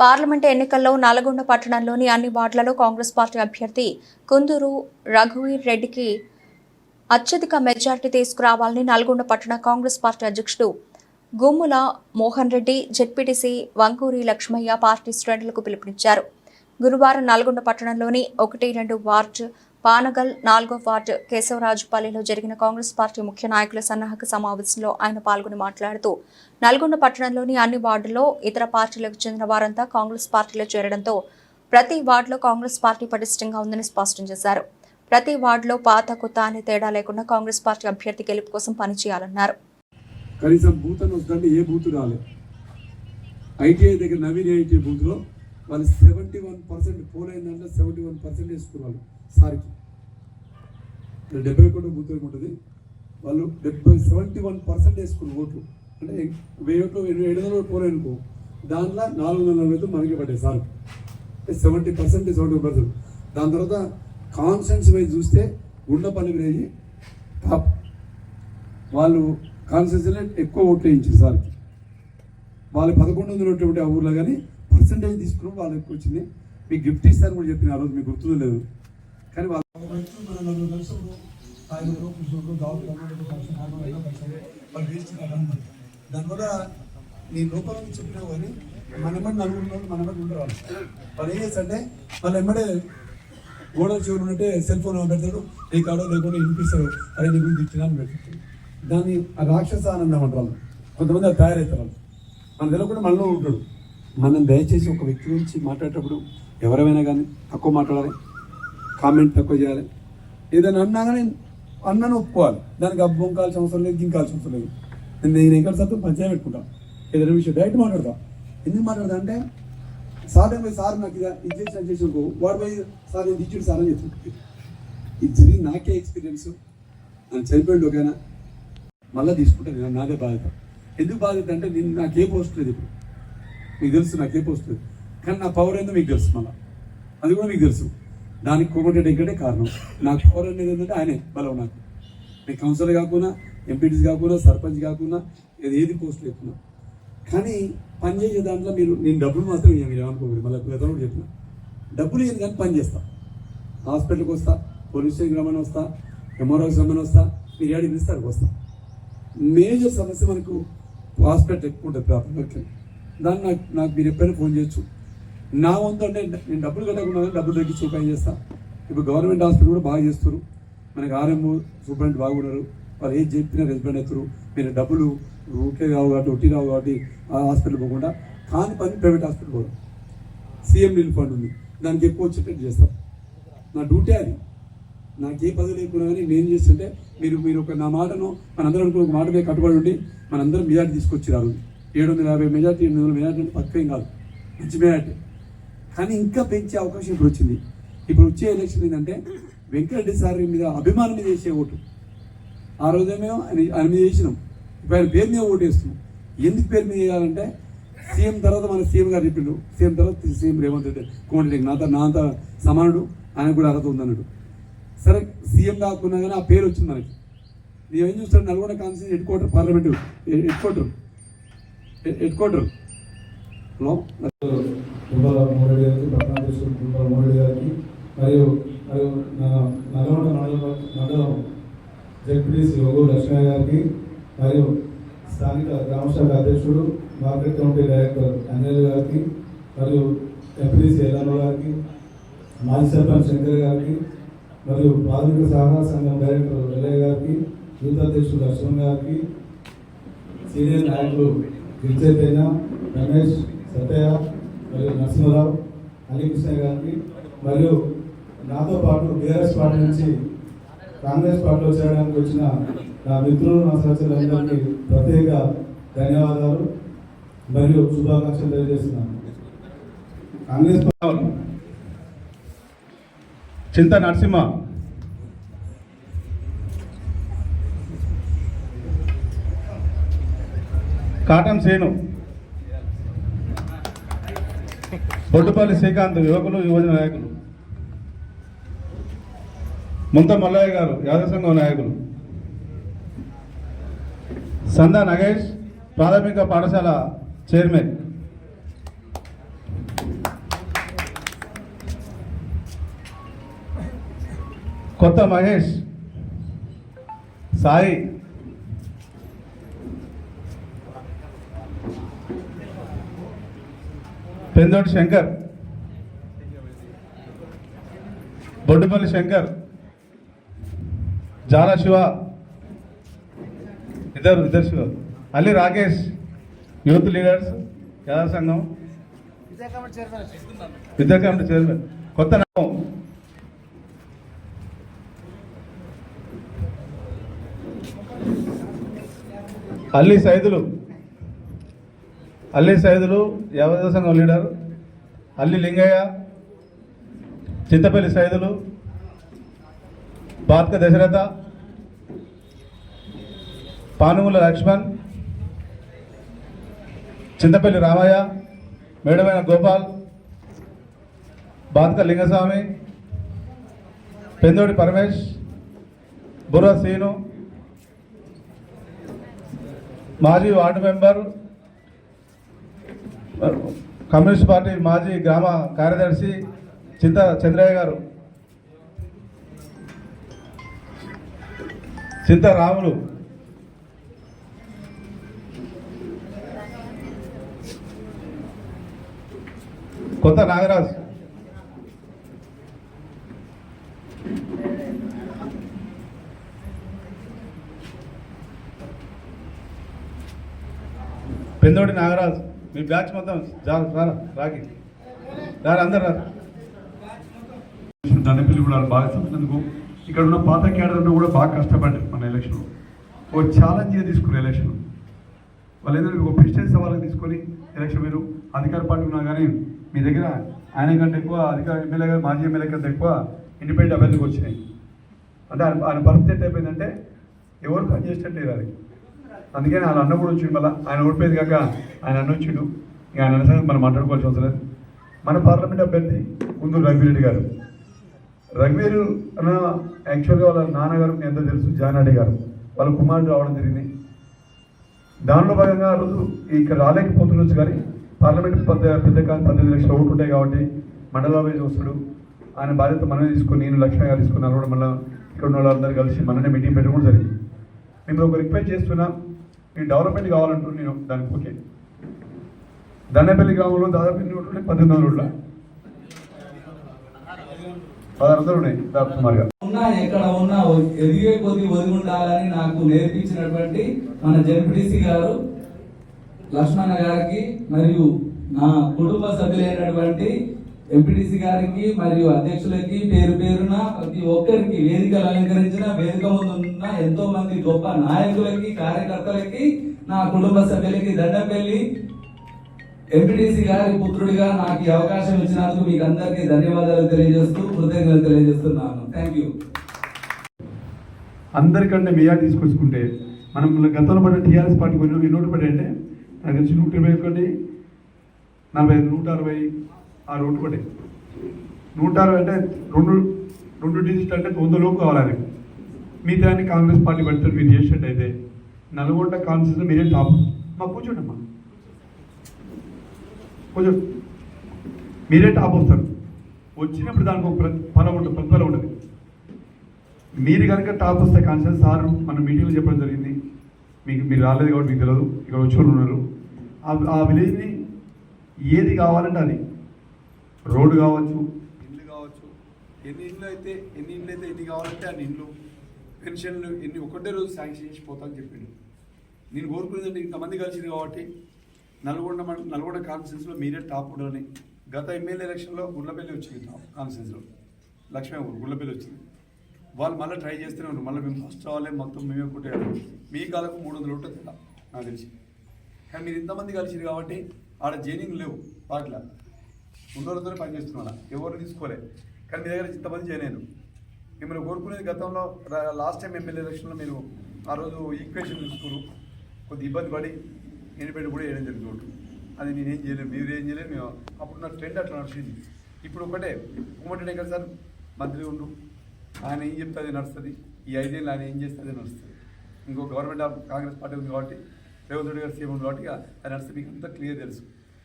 Parliament ఎన్నికల్లో నల్గొండ పట్టణంలోని అన్ని వార్డులలో కాంగ్రెస్ పార్టీ అభ్యర్థి కుందూరు రఘువీర్ రెడ్డికి అత్యధిక మెజార్టీ తీసుకురావాలని నల్గొండ పట్టణ కాంగ్రెస్ పార్టీ అధ్యక్షుడు గుమ్ముల మోహన్ రెడ్డి జెడ్పీటీసీ వంకూరి లక్ష్మయ్య పార్టీ శ్రేణులకు పిలుపునిచ్చారు. గురువారం నల్గొండ పట్టణంలోని ఒకటి రెండు వార్డు పానగల్ నాలుగో వార్డు కేశవరాజుపల్లిలో జరిగిన కాంగ్రెస్ పార్టీ ముఖ్య నాయకుల సన్నాహక సమావేశంలో ఆయన పాల్గొని మాట్లాడుతూ నల్గొండ పట్టణంలోని అన్ని వార్డుల్లో ఇతర పార్టీలకు చెందిన వారంతా కాంగ్రెస్ పార్టీలో చేరడంతో ప్రతి వార్డులో కాంగ్రెస్ పార్టీ పటిష్టంగా ఉందని స్పష్టం చేశారు. ప్రతి వార్డులో పాత కొత్త అనే తేడా లేకుండా కాంగ్రెస్ పార్టీ అభ్యర్థి గెలుపు కోసం పనిచేయాలన్నారు. కనీసం వస్తుందంటే ఏ రాలే. ఐటీఐ దగ్గర నవీన్ ఐటీఐ బూత్లో వాళ్ళు seventy one percent poll seventy one percent వేసుకున్నారు. సార్కి. ఇక్కడ డెబ్బై ఒకటి బూత్ ఉంటుంది. వాళ్ళు డెబ్బై సెవెంటీ వన్ పర్సెంట్ వేసుకున్న ఓట్లు. అంటే వెయ్యి ఓట్లు ఏడు వందల పోల్ అనుకో దాంట్లో నాలుగు వందల నలభై ఐదు మనకి పడ్డాయి sir seventy percent seventy percent. దాని తర్వాత కాన్సెన్స్ వైజ్ చూస్తే గుండపల్లి విలేజ్ టాప్. వాళ్ళు కాన్స్టిట్యూన్సీలో ఎక్కువ ఓట్లు వేయించారు సార్కి. వాళ్ళు పదకొండు వందల ఉన్నటువంటి ఆ ఊర్లో కానీ పర్సంటేజ్ తీసుకుని వాళ్ళు ఎక్కువ వచ్చింది. మీకు గిఫ్ట్ ఇస్తారని కూడా చెప్పిన ఆ రోజు మీకు గుర్తుందో లేదు. కానీ వాళ్ళు దానివల్ల నీ లోపల నుంచి చెప్పినా కానీ మన ఎమ్మడి నలుగురు ఉన్నారు, మన ఎమ్మడి ఉండేవాళ్ళు వాళ్ళు. ఏం చేస్తారంటే వాళ్ళు ఎమ్మడే గోడ చివరి ఉంటే సెల్ ఫోన్ పెడతాడు నీ కాడో లేకుండా వినిపిస్తాడు అరే నీ గురించి ఇచ్చినా పెడతాడు. దాన్ని ఆ రాక్షస ఆనందం అంటారు వాళ్ళు. కొంతమంది అది తయారవుతారు వాళ్ళు. మన తెలియకుండా మనలో ఉంటాడు. మనం దయచేసి ఒక వ్యక్తి గురించి మాట్లాడేటప్పుడు ఎవరైనా కానీ తక్కువ మాట్లాడాలి. కామెంట్ తక్కువ చేయాలి. ఏదైనా అన్నా కానీ అన్నను ఒప్పుకోవాలి. దానికి అబ్బం కాల్సిన అవసరం లేదు గింకాల్సిన అవసరం లేదు. నేను నేను ఎక్కడ సత్వం పంచాయతీ పెట్టుకుంటా. ఏదైనా విషయం డైరెక్ట్ మాట్లాడతా. ఎందుకు మాట్లాడతా అంటే సార్ పోయి సార్ నాకు ఇది ఇది చేసి అది చేసి అనుకో వాడు పోయి సార్ నేను ఇచ్చాడు సార్ అని చెప్తాను ఇది జరిగి నాకే ఎక్స్పీరియన్స్ నన్ను చనిపోయింది ఓకేనా మళ్ళీ తీసుకుంటాను నేను నాదే బాధ్యత. ఎందుకు బాధ్యత అంటే నేను నాకే పోస్ట్ లేదు ఇప్పుడు. మీకు తెలుసు నాకే పోస్ట్ లేదు. కానీ నా పవర్ ఏందో మీకు తెలుసు మళ్ళీ. అది కూడా మీకు తెలుసు. దానికి కోమటి ఇంకటే కారణం. నాకు పవర్ అనేది ఏంటంటే ఆయనే బలం నాకు. నేను కౌన్సిలర్ కాకుండా ఎంపీటీస్ కాకుండా సర్పంచ్ కాకుండా ఏది ఏది పోస్ట్ లేకున్నా. కానీ పనిచేసే దాంట్లో మీరు నేను డబ్బులు మాత్రం ఇయ్య మీరు ఏమనుకోకూడదు మళ్ళీ గతంలో కూడా చెప్పిన. డబ్బులు ఏం కానీ పని చేస్తా. హాస్పిటల్కి వస్తా పోలీస్ స్టేషన్కి రమ్మని వస్తా ఎంఆర్ఓకి రమ్మని వస్తా మీరు ఏడు పిలుస్తారు వస్తా. మేజర్ సమస్య మనకు హాస్పిటల్ ఎక్కువ ఉంటుంది ప్రాపర్ దాన్ని నాకు నాకు మీరు ఎప్పుడైనా ఫోన్ చేయొచ్చు. నా వంతు అంటే నేను డబ్బులు కట్టకుండా డబ్బులు తగ్గించి ఉపాయం చేస్తా. ఇప్పుడు గవర్నమెంట్ హాస్పిటల్ కూడా బాగా చేస్తారు మనకి ఆర్ఎంఓ సూపరింట్ బాగున్నారు వాళ్ళు ఏది చెప్పినా రెస్పాండ్ అవుతారు మీరు డబ్బులు ఊకే రావు కాబట్టి ఒట్టి రావు కాబట్టి ఆ హాస్పిటల్ పోకుండా కాని పని ప్రైవేట్ హాస్పిటల్ పోవడం సీఎం నిల్ ఫండ్ ఉంది. దానికి ఎక్కువ వచ్చేటట్టు చేస్తాం. నా డ్యూటీ అది. నాకు ఏ పదవి లేకున్నా కానీ నేను చేస్తుంటే మీరు మీరు ఒక నా మాటను మనందరం అనుకున్న ఒక మాట మీద కట్టుబడి ఉండి మనందరం మెజార్టీ తీసుకొచ్చి రాదు ఏడు వందల యాభై మెజార్టీ ఎనిమిది వందల మెజార్టీ అంటే పక్కేం కాదు. మంచి మెజార్టీ. కానీ ఇంకా పెంచే అవకాశం ఇప్పుడు వచ్చింది. ఇప్పుడు వచ్చే ఎలక్షన్ ఏంటంటే వెంకటరెడ్డి సార్ మీద అభిమానం మీద చేసే ఓటు. ఆ రోజేమో ఆయన ఆయన మీద చేసినాం ఇప్పుడు ఆయన పేరు మీద ఓటు వేస్తున్నాం. ఎందుకు పేరు మీద వేయాలంటే సీఎం తర్వాత మన సీఎం గారు చెప్పిండు. సీఎం తర్వాత సీఎం రేవంత్ రెడ్డి కోమటి నాతో నా అంత సమానుడు. ఆయన కూడా అర్హత ఉందన్నాడు. సరే సీఎం కాకుండా కానీ ఆ పేరు వచ్చింది మనకి. నేను ఏం చూస్తాను? Nalgonda constitution headquarter parliament headquarter. Headquarter. Hello? Kumbhala Moreddy గారికి పట్టణాధీశులు కుంభల మోరెడ్డి గారికి మరియు మరియు నల్గొండ మండలం మండలం జడ్పీటీసీ యోగు లక్ష్మయ్య గారికి మరియు స్థానిక గ్రామశాఖ అధ్యక్షుడు మార్కెట్ కమిటీ డైరెక్టర్ అంజలి గారికి మరియు ఎంపీడీసీ ఎల్లారో గారికి మాజీ సర్పంచ్ శంకర్ గారికి మరియు ప్రాథమిక సహకార సంఘం డైరెక్టర్ ఎల్లయ్య గారికి యూత్ అధ్యక్షుడు లక్ష్మణ్ గారికి సీనియర్ నాయకులు గిరిచైతన్య రమేష్ సత్య మరియు నరసింహరావు అలీకృష్ణ గారికి మరియు నాతో పాటు బీఆర్ఎస్ పార్టీ నుంచి కాంగ్రెస్ పార్టీలో చేరడానికి వచ్చిన నా మిత్రులు నా సహచరులందరికీ ప్రత్యేక ధన్యవాదాలు మరియు శుభాకాంక్షలు తెలియజేస్తున్నాను. కాంగ్రెస్ చింత నరసింహ. కాటం సేను. బొడ్డుపల్లి శ్రీకాంత్ యువకులు యువజన నాయకులు. ముంత మల్లయ్య గారు యాదవ సంఘం నాయకులు. సందా నగేష్ ప్రాథమిక పాఠశాల చైర్మన్. కొత్త మహేష్ సాయి. పెందోటి శంకర్. బొడ్డుపల్లి శంకర్. జాల శివ. ఇద్దరు ఇద్దరు శివ. అల్లి రాకేష్. యూత్ లీడర్స్ యథా సంఘం. విద్యా కమిటీ చైర్మన్. కొత్త నామం. అల్లి సైదులు. అల్లి సైదులు యావత సంఘం లీడర్ అల్లి లింగయ్య చింతపల్లి సైదులు బాత్క దశరథ పానుముల లక్ష్మణ్ చింతపల్లి రామయ్య మేడమైన గోపాల్ బాత్క లింగస్వామి పెందోడి పరమేష్ బుర్ర సీను మాజీ వార్డు మెంబర్ కమ్యూనిస్ట్ పార్టీ మాజీ గ్రామ కార్యదర్శి చింత చంద్రయ్య గారు. చింత రాములు. కొత్త నాగరాజ్. పెందోడి నాగరాజ్. మీ బ్యాచ్ మొత్తం చాలా చాలా రాగి. రారు అందరు రారు దండపల్లి కూడా బాగా చెప్పినందుకు ఇక్కడ ఉన్న పాత క్యాడర్ను కూడా బాగా కష్టపడ్డారు మన ఎలక్షన్ ఓ ఛాలెంజ్గా తీసుకున్నారు ఎలక్షన్ వాళ్ళు ఏంటంటే ఒక ప్రెసిడెంట్ సవాళ్ళని తీసుకొని ఎలక్షన్ మీరు అధికార పార్టీ ఉన్నా కానీ మీ దగ్గర ఆయన కంటే ఎక్కువ అధికార ఎమ్మెల్యే గారు మాజీ ఎమ్మెల్యే కంటే ఎక్కువ ఇండిపెండెంట్ అభ్యర్థులకు వచ్చినాయి. అంటే ఆయన ఆయన పరిస్థితి అయిపోయిందంటే ఎవరు పని చేసినట్టు లేదు అందుకని ఆయన అన్న కూడా వచ్చిండు మళ్ళీ ఆయన ఓడిపోయింది కాక ఆయన అన్న వచ్చిండు. ఇక ఆయన అన్న మనం మాట్లాడుకోవాల్సి అవసరం లేదు. మన పార్లమెంట్ అభ్యర్థి ముందు రఘువీరెడ్డి గారు. రఘువీరు అన్న యాక్చువల్గా వాళ్ళ నాన్నగారు మీ అందరూ తెలుసు జానాడి గారు. వాళ్ళ కుమారుడు రావడం జరిగింది. దానిలో భాగంగా ఆ రోజు ఇక్కడ రాలేకపోతుండొచ్చు కానీ పార్లమెంట్ పెద్ద పెద్ద కాదు పద్దెనిమిది లక్షల ఓట్లు ఉంటాయి కాబట్టి మండలాభై వైజ్ ఆయన బాధ్యత మనమే తీసుకొని నేను లక్ష్మణ గారు తీసుకున్నాను కూడా మళ్ళీ ఇక్కడ ఉన్న వాళ్ళందరూ కలిసి మననే మీటింగ్ పెట్టడం కూడా జరిగింది. మేము ఒక రిక్వెస్ట్ చేస్తున్నా నేను డెవలప్మెంట్ కావాలంటూ నేను దానికి ఓకే దండపల్లి గ్రామంలో దాదాపు ఎన్ని ఉంటుండే పద్దెనిమిది పదహారు వందలు ఉన్నాయి సుమారుగా. ఉన్నా ఎక్కడ ఉన్నా ఎదిగే కొద్ది ఒదిగి ఉండాలని నాకు నేర్పించినటువంటి మన జెడ్పీటీసీ గారు లక్ష్మణ గారికి మరియు నా కుటుంబ సభ్యులైనటువంటి ఎంపీటీసీ గారికి మరియు అధ్యక్షులకి పేరు పేరున ప్రతి ఒక్కరికి వేదికలు అలంకరించిన వేదిక ముందు ఉన్న ఎంతో మంది గొప్ప నాయకులకి కార్యకర్తలకి నా కుటుంబ సభ్యులకి దండపల్లి ఎంపీటీసీ గారి పుత్రుడిగా నాకు ఈ అవకాశం ఇచ్చినందుకు మీకు అందరికీ ధన్యవాదాలు తెలియజేస్తూ కృతజ్ఞతలు తెలియజేస్తున్నాను. థ్యాంక్ యూ అందరికంటే మేయా తీసుకొచ్చుకుంటే మనం గతంలో పడిన టీఆర్ఎస్ పార్టీ కొన్ని ఎన్ని ఓట్లు అంటే నాకు తెలిసి నూట ఇరవై ఒకటి నలభై ఐదు నూట అరవై ఆ రోడ్డు కూడా నూట అరవై అంటే రెండు రెండు డిజిట్ అంటే వంద లోపు కావాలి మిగతా అన్ని కాంగ్రెస్ పార్టీ పెడతారు మీరు చేసినట్టయితే నల్గొండ కాన్సెస్ మీరే టాప్. మా కూర్చోండమ్మా. కొంచెం మీరే టాప్ వస్తారు. వచ్చినప్పుడు దానికి ఒక ఫలం ఉంటుంది ప్రతిఫలం ఉంటుంది. మీరు కనుక టాప్ వస్తే కాన్షియస్ సార్ మన మీటింగ్లో చెప్పడం జరిగింది. మీకు మీరు రాలేదు కాబట్టి మీకు తెలియదు ఇక్కడ వచ్చి ఉన్నారు. ఆ విలేజ్ని ఏది కావాలంటే అది. రోడ్డు కావచ్చు. ఇల్లు కావచ్చు. ఎన్ని ఇల్లు అయితే ఎన్ని ఇల్లు అయితే ఎన్ని కావాలంటే అన్ని ఇల్లు పెన్షన్లు ఎన్ని ఒకటే రోజు శాంక్షన్ చేసి పోతా అని చెప్పిండు. నేను కోరుకునేదంటే ఇంతమంది కలిసింది కాబట్టి నల్గొండ నల్గొండ కాన్ఫరెన్స్లో మీరే టాప్ ఉండాలని. గత ఎమ్మెల్యే ఎలక్షన్లో గుళ్ళపల్లి వచ్చింది టాప్ కాన్ఫరెన్స్లో లక్ష్మీ గుళ్ళపల్లి వచ్చింది. వాళ్ళు మళ్ళీ ట్రై చేస్తూనే ఉన్నారు. మళ్ళీ మేము ఫస్ట్ రావాలి మొత్తం మేమే కొట్టారు మీ కాలకు మూడు వందలు ఉంటుంది? నాకు తెలిసి. కానీ మీరు ఇంతమంది కలిసింది కాబట్టి ఆడ జైనింగ్ లేవు పార్టీలో ఉన్నోళ్ళతో పనిచేస్తున్నా ఎవరు తీసుకోలే. కానీ మీ దగ్గర ఇంతమంది చేయలేదు మిమ్మల్ని కోరుకునేది గతంలో లాస్ట్ టైం ఎమ్మెల్యే ఎలక్షన్లో మీరు ఆ రోజు ఈక్వేషన్ చూసుకున్నారు కొద్ది ఇబ్బంది పడి నేను కూడా వేయడం జరిగింది అది నేనేం చేయలేదు మీరు ఏం చేయలేదు మేము అప్పుడు నా ట్రెండ్ అట్లా నడిచింది. ఇప్పుడు ఒకటే ఉమ్మడి కదా సార్ మంత్రి ఉండు. ఆయన ఏం చెప్తే అది నడుస్తుంది. ఈ ఐదేళ్ళు ఆయన ఏం చేస్తే అది నడుస్తుంది. ఇంకో గవర్నమెంట్ ఆఫ్ కాంగ్రెస్ పార్టీ ఉంది కాబట్టి రేవంత్ రెడ్డి గారు సీఎం ఉంది కాబట్టి అది నడుస్తుంది మీకు అంతా క్లియర్ తెలుసు.